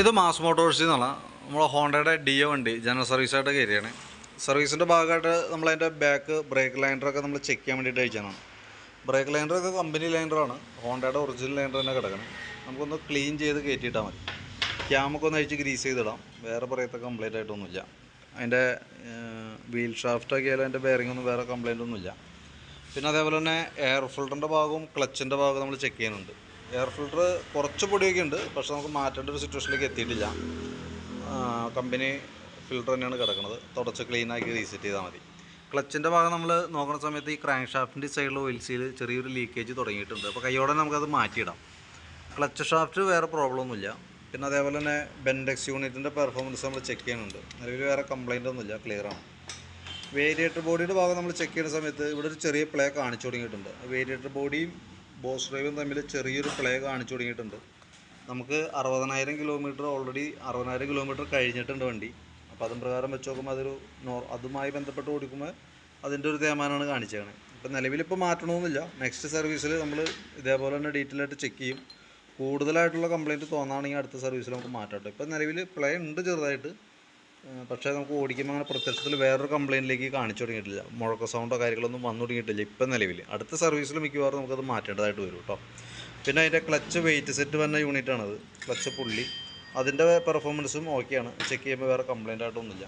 ഇത് mass Motors എന്നുള്ള നമ്മളെ ഹോണ്ടയുടെ ഡി ഡിയോ വണ്ടി ജനറൽ സർവീസായിട്ട് കയറിയാണ് സർവീസിന്റെ ഭാഗമായിട്ട് നമ്മളതിന്റെ ബാക്ക് ബ്രേക്ക് ലൈൻഡറൊക്കെ നമ്മൾ ചെക്ക് ചെയ്യാൻ വേണ്ടിയിട്ട് അയച്ചതാണ്. ബ്രേക്ക് ലൈൻഡറൊക്കെ കമ്പനി ലൈൻഡറാണ് ഹോണ്ടയുടെ ഒറിജിനൽ ലൈൻഡർ തന്നെ കിടക്കണം. നമുക്കൊന്ന് ക്ലീൻ ചെയ്ത് കയറ്റിയിട്ടാൽ മതി. ക്യാമൊക്കെ ഒന്ന് അഴിച്ച് ഗ്രീസ് ചെയ്തിടാം. വേറെ പറയത്തെ കംപ്ലൈന്റ് ആയിട്ടൊന്നുമില്ല. അതിന്റെ വീൽ ഷാഫ്റ്റൊക്കെ ആയാലും അതിന്റെ ബെയറിംഗ് ഒന്നും വേറെ കംപ്ലൈന്റ് ഒന്നുമില്ല. പിന്നെ അതേപോലെ തന്നെ എയർ ഫിൽറ്ററിന്റെ ഭാഗവും ക്ലച്ചിന്റെ ഭാഗവും നമ്മൾ ചെക്ക് ചെയ്യുന്നുണ്ട്. എയർ ഫിൽറ്റർ കുറച്ച് പൊടിയൊക്കെ ഉണ്ട് പക്ഷെ നമുക്ക് മാറ്റേണ്ട ഒരു സിറ്റുവേഷനിലേക്ക് എത്തിയിട്ടില്ല. കമ്പനി ഫിൽറ്റർ തന്നെയാണ് കിടക്കുന്നത്. തുടച്ച് ക്ലീനാക്കി റീസെറ്റ് ചെയ്താൽ മതി. ക്ലച്ചിന്റെ ഭാഗം നമ്മൾ നോക്കുന്ന സമയത്ത് ഈ ക്രാങ്ക് ഷാഫ്റ്റിന്റെ സൈഡിൽ ഓയിൽ സീൽ ചെറിയൊരു ലീക്കേജ് തുടങ്ങിയിട്ടുണ്ട്. അപ്പോൾ കൈയോടെ നമുക്കത് മാറ്റിയിടാം. ക്ലച്ച് ഷാഫ്റ്റ് വേറെ പ്രോബ്ലം ഒന്നുമില്ല. പിന്നെ അതേപോലെ തന്നെ ബെൻഡെക്സ് യൂണിറ്റിന്റെ പെർഫോമൻസ് നമ്മൾ ചെക്ക് ചെയ്യുന്നുണ്ട്. നിലവിൽ വേറെ കംപ്ലൈന്റ് ഒന്നുമില്ല. ക്ലിയറാണ് വേരിയേറ്റർ ബോഡിയുടെ ഭാഗം നമ്മൾ ചെക്ക് ചെയ്യുന്ന സമയത്ത് ഇവിടെ ഒരു ചെറിയ പ്ലേ കാണിച്ചു തുടങ്ങിയിട്ടുണ്ട്. വേരിയേറ്റർ ബോഡിയും ബോസ് ഡ്രൈവും തമ്മിൽ ചെറിയൊരു പ്ലേ കാണിച്ചു തുടങ്ങിയിട്ടുണ്ട്. നമുക്ക് അറുപതിനായിരം കിലോമീറ്റർ ഓൾറെഡി അറുപതിനായിരം കിലോമീറ്റർ കഴിഞ്ഞിട്ടുണ്ട് വണ്ടി. അപ്പോൾ അതും പ്രകാരം വെച്ച് നോക്കുമ്പോൾ അതൊരു നോർ അതുമായി ബന്ധപ്പെട്ട് ഓടിക്കുമ്പോൾ അതിന്റെ ഒരു തേമാനാണ് കാണിച്ചേക്കണേ. ഇപ്പം നിലവിലിപ്പോൾ മാറ്റണമെന്നില്ല നെക്സ്റ്റ് സർവീസിൽ നമ്മൾ ഇതേപോലെ തന്നെ ഡീറ്റെയിൽ ആയിട്ട് ചെക്ക് ചെയ്യും. കൂടുതലായിട്ടുള്ള കംപ്ലയിന്റ് തോന്നുകയാണെങ്കിൽ അടുത്ത സർവീസിൽ നമുക്ക് മാറ്റാം കേട്ടോ ഇപ്പോൾ നിലവിൽ പ്ലേ ഉണ്ട് ചെറുതായിട്ട്. പക്ഷേ നമുക്ക് ഓടിക്കുമ്പോൾ അങ്ങനെ പ്രത്യക്ഷത്തിൽ വേറൊരു കംപ്ലയിന്റിലേക്ക് കാണിച്ചു തുടങ്ങിയിട്ടില്ല. മുഴക്ക സൗണ്ടോ കാര്യങ്ങളൊന്നും വന്നു തുടങ്ങിയിട്ടില്ല ഇപ്പം നിലവിൽ അടുത്ത സർവീസിൽ മിക്കവാറും നമുക്കത് മാറ്റേണ്ടതായിട്ട് വരും കേട്ടോ പിന്നെ അതിന്റെ ക്ലച്ച് വെയിറ്റ് സെറ്റ് വന്ന യൂണിറ്റാണത് ക്ലച്ച് പുള്ളി. അതിന്റെ പെർഫോമൻസും ഓക്കെയാണ് ചെക്ക് ചെയ്യുമ്പോൾ വേറെ കംപ്ലയിന്റ് ആയിട്ടൊന്നുമില്ല.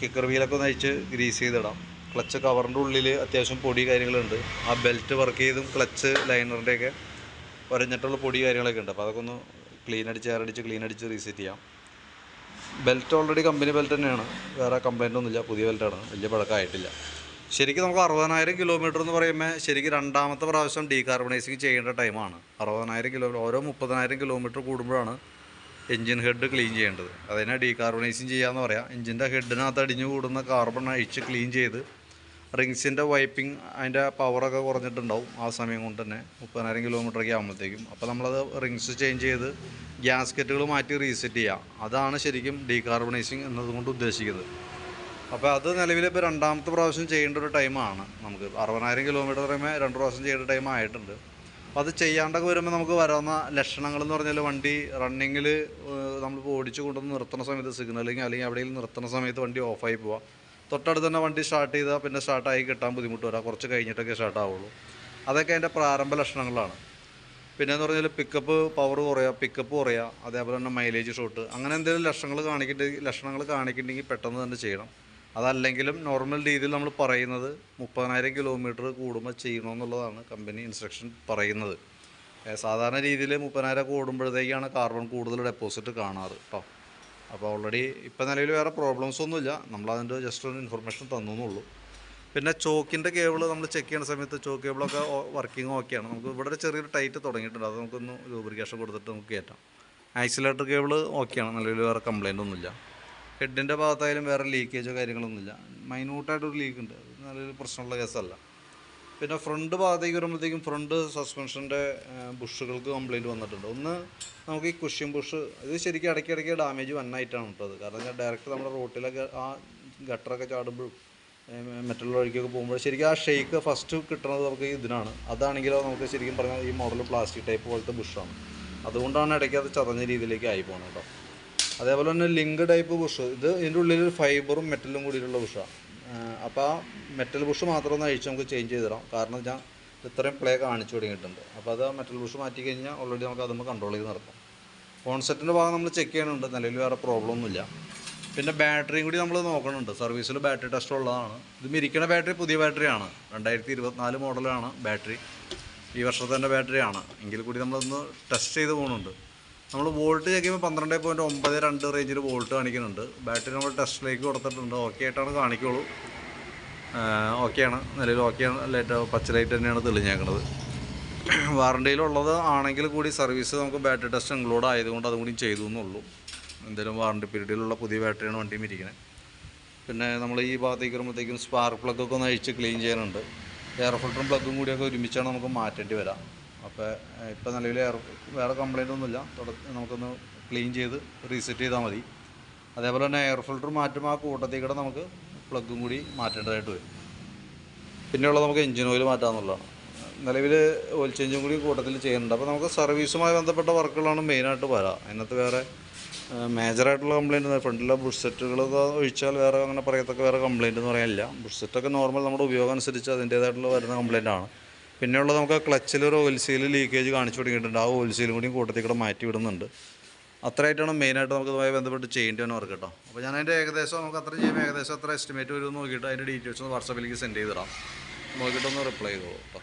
കിക്കർ വീലൊക്കെ അഴിച്ച് ഗ്രീസ് ചെയ്തിടാം. ക്ലച്ച് കവറിന്റെ ഉള്ളിൽ അത്യാവശ്യം പൊടി കാര്യങ്ങളുണ്ട്. ആ ബെൽറ്റ് വർക്ക് ചെയ്തും ക്ലച്ച് ലൈനറിന്റെയൊക്കെ ഒരഞ്ഞിട്ടുള്ള പൊടി കാര്യങ്ങളൊക്കെ ഉണ്ട്. അപ്പോൾ അതൊക്കെ ഒന്ന് ക്ലീൻ അടിച്ച് എയറടിച്ച് ക്ലീൻ അടിച്ച് റീസെറ്റ് ചെയ്യാം. ബെൽറ്റ് ഓൾറെഡി കമ്പനി ബെൽറ്റ് തന്നെയാണ്. വേറെ കംപ്ലൈന്റ് ഒന്നുമില്ല. പുതിയ ബെൽറ്റാണ് വലിയ പഴക്കമായിട്ടില്ല. ശരിക്കും നമുക്ക് അറുപതിനായിരം കിലോമീറ്റർ എന്ന് പറയുമ്പോൾ ശരിക്കും രണ്ടാമത്തെ പ്രാവശ്യം ഡീകാർബണൈസിങ് ചെയ്യേണ്ട ടൈമാണ് അറുപതിനായിരം കിലോമീറ്റർ ഓരോ മുപ്പതിനായിരം കിലോമീറ്റർ കൂടുമ്പോഴാണ് എൻജിൻ ഹെഡ് ക്ലീൻ ചെയ്യേണ്ടത്. അതിനെ ഡീകാർബണൈസിങ് ചെയ്യാമെന്ന് പറയാം. എൻജിന്റെ ഹെഡിനകത്ത് അടിഞ്ഞു കൂടുന്ന കാർബൺ അഴിച്ച് ക്ലീൻ ചെയ്ത് റിങ്സിന്റെ വൈപ്പിംഗ് അതിന്റെ പവറൊക്കെ കുറഞ്ഞിട്ടുണ്ടാവും ആ സമയം കൊണ്ട് തന്നെ മുപ്പതിനായിരം കിലോമീറ്ററൊക്കെ ആകുമ്പോഴത്തേക്കും അപ്പോൾ നമ്മളത് റിങ്സ് ചേഞ്ച് ചെയ്ത് ഗ്യാസ്കറ്റുകൾ മാറ്റി റീസെറ്റ് ചെയ്യുക. അതാണ് ശരിക്കും ഡീകാർബണൈസിങ് എന്നതുകൊണ്ട് ഉദ്ദേശിക്കുന്നത്. അപ്പോൾ അത് നിലവിൽ ഇപ്പോൾ രണ്ടാമത്തെ പ്രാവശ്യം ചെയ്യേണ്ട ഒരു ടൈമാണ് നമുക്ക് അറുപതിനായിരം കിലോമീറ്റർ പറയുമ്പോൾ രണ്ട് പ്രാവശ്യം ചെയ്യേണ്ട ടൈം ആയിട്ടുണ്ട്. അപ്പോൾ അത് ചെയ്യാണ്ടൊക്കെ വരുമ്പോൾ നമുക്ക് വരുന്ന ലക്ഷണങ്ങൾ എന്ന് പറഞ്ഞാൽ വണ്ടി റണ്ണിങ്ങിൽ നമ്മളിപ്പോൾ ഓടിച്ചു കൊണ്ടുവന്ന് നിർത്തുന്ന സമയത്ത് സിഗ്നലിങ് അല്ലെങ്കിൽ എവിടെയെങ്കിലും നിർത്തുന്ന സമയത്ത് വണ്ടി ഓഫായി പോവുക തൊട്ടടുത്ത് തന്നെ വണ്ടി സ്റ്റാർട്ട് ചെയ്താൽ പിന്നെ സ്റ്റാർട്ടായി കിട്ടാൻ ബുദ്ധിമുട്ട് വരാം. കുറച്ച് കഴിഞ്ഞിട്ടൊക്കെ സ്റ്റാർട്ട് ആവുള്ളൂ. അതൊക്കെ അതിന്റെ പ്രാരംഭ ലക്ഷണങ്ങളാണ്. പിന്നെ എന്ന് പറഞ്ഞാൽ പിക്കപ്പ് പവർ കുറയുക പിക്കപ്പ് കുറയുക അതേപോലെ തന്നെ മൈലേജ് ഷോട്ട് അങ്ങനെ എന്തെങ്കിലും ലക്ഷണങ്ങൾ കാണിക്കേണ്ടി ലക്ഷണങ്ങൾ കാണിക്കണ്ടെങ്കിൽ പെട്ടെന്ന് തന്നെ ചെയ്യണം. അതല്ലെങ്കിലും നോർമൽ രീതിയിൽ നമ്മൾ പറയുന്നത് മുപ്പതിനായിരം കിലോമീറ്റർ കൂടുമ്പോൾ ചെയ്യണമെന്നുള്ളതാണ് കമ്പനി ഇൻസ്ട്രക്ഷൻ പറയുന്നത്. സാധാരണ രീതിയിൽ മുപ്പതിനായിരം കൂടുമ്പോഴത്തേക്കാണ് കാർബൺ കൂടുതൽ ഡെപ്പോസിറ്റ് കാണാറ് കേട്ടോ അപ്പോൾ ഓൾറെഡി ഇപ്പം നിലവിൽ വേറെ പ്രോബ്ലംസ് ഒന്നുമില്ല. നമ്മളതിന്റെ ജസ്റ്റ് ഒരു ഇൻഫർമേഷൻ തന്നുള്ളൂ പിന്നെ ചോക്കിന്റെ കേബിൾ നമ്മൾ ചെക്ക് ചെയ്യുന്ന സമയത്ത് ചോക്ക് കേബിളൊക്കെ വർക്കിംഗ് ഓക്കെയാണ് നമുക്ക് ഇവിടെ ഒരു ചെറിയൊരു ടൈറ്റ് തുടങ്ങിയിട്ടുണ്ട്. അത് നമുക്കൊന്ന് ലൂബ്രിക്കേഷൻ കൊടുത്തിട്ട് നമുക്ക് കയറ്റാം. ആക്സിലേറ്റർ കേബിൾ ഓക്കെയാണ് നിലവിൽ വേറെ കംപ്ലൈന്റ് ഒന്നുമില്ല. ഹെഡിന്റെ ഭാഗത്തായാലും വേറെ ലീക്കേജോ കാര്യങ്ങളൊന്നുമില്ല. മൈന്യൂട്ടായിട്ടൊരു ലീക്ക് ഉണ്ട്. നല്ലൊരു പ്രശ്നമുള്ള കേസല്ല പിന്നെ ഫ്രണ്ട് ഭാഗത്തേക്ക് വരുമ്പോഴത്തേക്കും ഫ്രണ്ട് സസ്പെൻഷന്റെ ബുഷുകൾക്ക് കംപ്ലയിന്റ് വന്നിട്ടുണ്ട്. ഒന്ന് നമുക്ക് ഈ കുഷ്യൻ ബുഷ് ഇത് ശരിക്കും ഇടയ്ക്കിടയ്ക്ക് ഡാമേജ് വന്നായിട്ടാണ് ഇട്ടത് കാരണം ഞാൻ ഡയറക്റ്റ് നമ്മുടെ റോട്ടിലൊക്കെ ആ ഗട്ടറൊക്കെ ചാടുമ്പോഴും മറ്റുള്ള വഴിക്കൊക്കെ പോകുമ്പോൾ ശരിക്കും ആ ഷെയ്ക്ക് ഫസ്റ്റ് കിട്ടുന്നത് നമുക്ക് ഇതിനാണ്. അതാണെങ്കിലോ നമുക്ക് ശരിക്കും പറഞ്ഞാൽ ഈ മോഡൽ പ്ലാസ്റ്റിക് ടൈപ്പ് പോലത്തെ ബുഷാണ് അതുകൊണ്ടാണ് ഇടയ്ക്ക് അത് ചതഞ്ഞ രീതിയിലേക്ക് ആയി പോകുന്നത് കേട്ടോ. അതേപോലെ തന്നെ ലിങ്ക് ടൈപ്പ് ബുഷ് ഇത് ഇതിന്റെ ഉള്ളിൽ ഫൈബറും മെറ്റലും കൂടിയിട്ടുള്ള ബുഷാണ് അപ്പോൾ മെറ്റൽ ബുഷ് മാത്രം ഒന്ന് അഴിച്ച് നമുക്ക് ചേഞ്ച് ചെയ്ത് തരാം കാരണം ഞാൻ ഇത്രയും പ്ലേ കാണിച്ചു തുടങ്ങിയിട്ടുണ്ട്. അപ്പോൾ അത് മെറ്റൽ ബുഷ് മാറ്റി കഴിഞ്ഞാൽ ഓൾറെഡി നമുക്ക് അതൊന്ന് കൺട്രോൾ ചെയ്ത് നിർത്താം. ഫോൺസെറ്റിന്റെ ഭാഗം നമ്മൾ ചെക്ക് ചെയ്യണുണ്ട് നിലവിൽ വേറെ പ്രോബ്ലം ഒന്നുമില്ല പിന്നെ ബാറ്ററിയും കൂടി നമ്മൾ നോക്കുന്നുണ്ട് സർവീസിൽ ബാറ്ററി ടെസ്റ്റ് ഉള്ളതാണ്. ഇത് മിരിക്കണ ബാറ്ററി പുതിയ ബാറ്ററിയാണ് രണ്ടായിരത്തി ഇരുപത്തിനാല് മോഡലാണ് ബാറ്ററി ഈ വർഷത്തെ ബാറ്ററിയാണ് എങ്കിൽ കൂടി നമ്മളൊന്ന് ടെസ്റ്റ് ചെയ്ത് പോകുന്നുണ്ട് നമ്മൾ വോൾട്ട് ചെക്ക് ചെയ്യുമ്പോൾ പന്ത്രണ്ട് പോയിന്റ് ഒമ്പത് രണ്ട് റേഞ്ചിൽ വോൾട്ട് കാണിക്കുന്നുണ്ട്. ബാറ്ററി നമ്മൾ ടെസ്റ്റിലേക്ക് കൊടുത്തിട്ടുണ്ട്. ഓക്കെ ആയിട്ടാണ് കാണിക്കുള്ളൂ. ഓക്കെയാണ് നിലവിൽ ഓക്കെയാണ് ലൈറ്റ് പച്ച ലൈറ്റ് തന്നെയാണ് തെളിഞ്ഞേക്കുന്നത് വാറണ്ടിയിലുള്ളത് ആണെങ്കിൽ കൂടി സർവീസ് നമുക്ക് ബാറ്ററി ടെസ്റ്റ് ഇൻക്ലൂഡ് ആയതുകൊണ്ട് അതും കൂടി ചെയ്തു എന്നുള്ളൂ. എന്തെങ്കിലും വാറണ്ടി പീരീഡിലുള്ള പുതിയ ബാറ്ററിയാണ് വണ്ടിയും ഇരിക്കുന്നത് പിന്നെ നമ്മൾ ഈ ഭാഗത്തേക്ക് വരുമ്പോഴത്തേക്കും സ്പാർക്ക് പ്ലഗ് ഒക്കെ ഒന്ന് അഴിച്ച് ക്ലീൻ ചെയ്യാനുണ്ട്. എയർ ഫിൽറ്ററും പ്ലഗും കൂടിയൊക്കെ ഒരുമിച്ചാണ് നമുക്ക് മാറ്റേണ്ടി വരാം. അപ്പോൾ ഇപ്പോൾ നിലവിൽ വേറെ കംപ്ലൈന്റ് ഒന്നുമില്ല. നമുക്കൊന്ന് ക്ലീൻ ചെയ്ത് റീസെറ്റ് ചെയ്താൽ മതി. അതേപോലെ തന്നെ എയർ ഫിൽറ്റർ മാറ്റുമ്പോൾ ആ കൂട്ടത്തിൽ കൂടെ നമുക്ക് പ്ലഗും കൂടി മാറ്റേണ്ടതായിട്ട് വരും. പിന്നെയുള്ളത് നമുക്ക് എഞ്ചിൻ ഓയിൽ മാറ്റാമെന്നുള്ളതാണ് നിലവിൽ ഓയിൽ ചേഞ്ചും കൂടി കൂട്ടത്തിൽ ചെയ്യുന്നുണ്ട്. അപ്പോൾ നമുക്ക് സർവീസുമായി ബന്ധപ്പെട്ട വർക്കുകളാണ് മെയിനായിട്ട് വരാം. അതിനകത്ത് വേറെ മേജറായിട്ടുള്ള കംപ്ലയിന്റ് ഫ്രണ്ടിലെ ബുഷ് സെറ്റുകൾ ഒഴിച്ചാൽ വേറെ അങ്ങനെ പറയത്തക്ക വേറെ കംപ്ലയിന്റ് എന്ന് പറയാനില്ല. ബുഷ് സെറ്റൊക്കെ നോർമൽ നമ്മുടെ ഉപയോഗം അനുസരിച്ച് അതിന്റേതായിട്ടുള്ള വരുന്ന കംപ്ലയിന്റ് ആണ്. പിന്നെയുള്ളത് നമുക്ക് ക്ലച്ചിൽ ഒരു സീൽ ലീക്കേജ് കാണിച്ചു തുടങ്ങിയിട്ടുണ്ട് ആ ഓയിൽ സീലും കൂടി കൂട്ടത്തിൽ കൂടെ മാറ്റി വിടുന്നുണ്ട്. അത്രയായിട്ടാണ് മെയിനായിട്ട് നമുക്ക് ഇതുമായി ബന്ധപ്പെട്ട് ചെയ്യേണ്ടി വന്ന വർക്ക് കേട്ടോ അപ്പോൾ ഞാൻ അതിന്റെ ഏകദേശം നമുക്ക് അത്ര ചെയ്യുമ്പോൾ ഏകദേശം അത്ര എസ്റ്റിമേറ്റ് വരും നോക്കിയിട്ട് അതിന്റെ ഡീറ്റെയിൽസ് ഒന്ന് വാട്സാപ്പിലേക്ക് സെൻഡ് ചെയ്തിടാം. നോക്കിയിട്ടൊന്ന് റിപ്ലൈ ചെയ്തോളൂ കേട്ടോ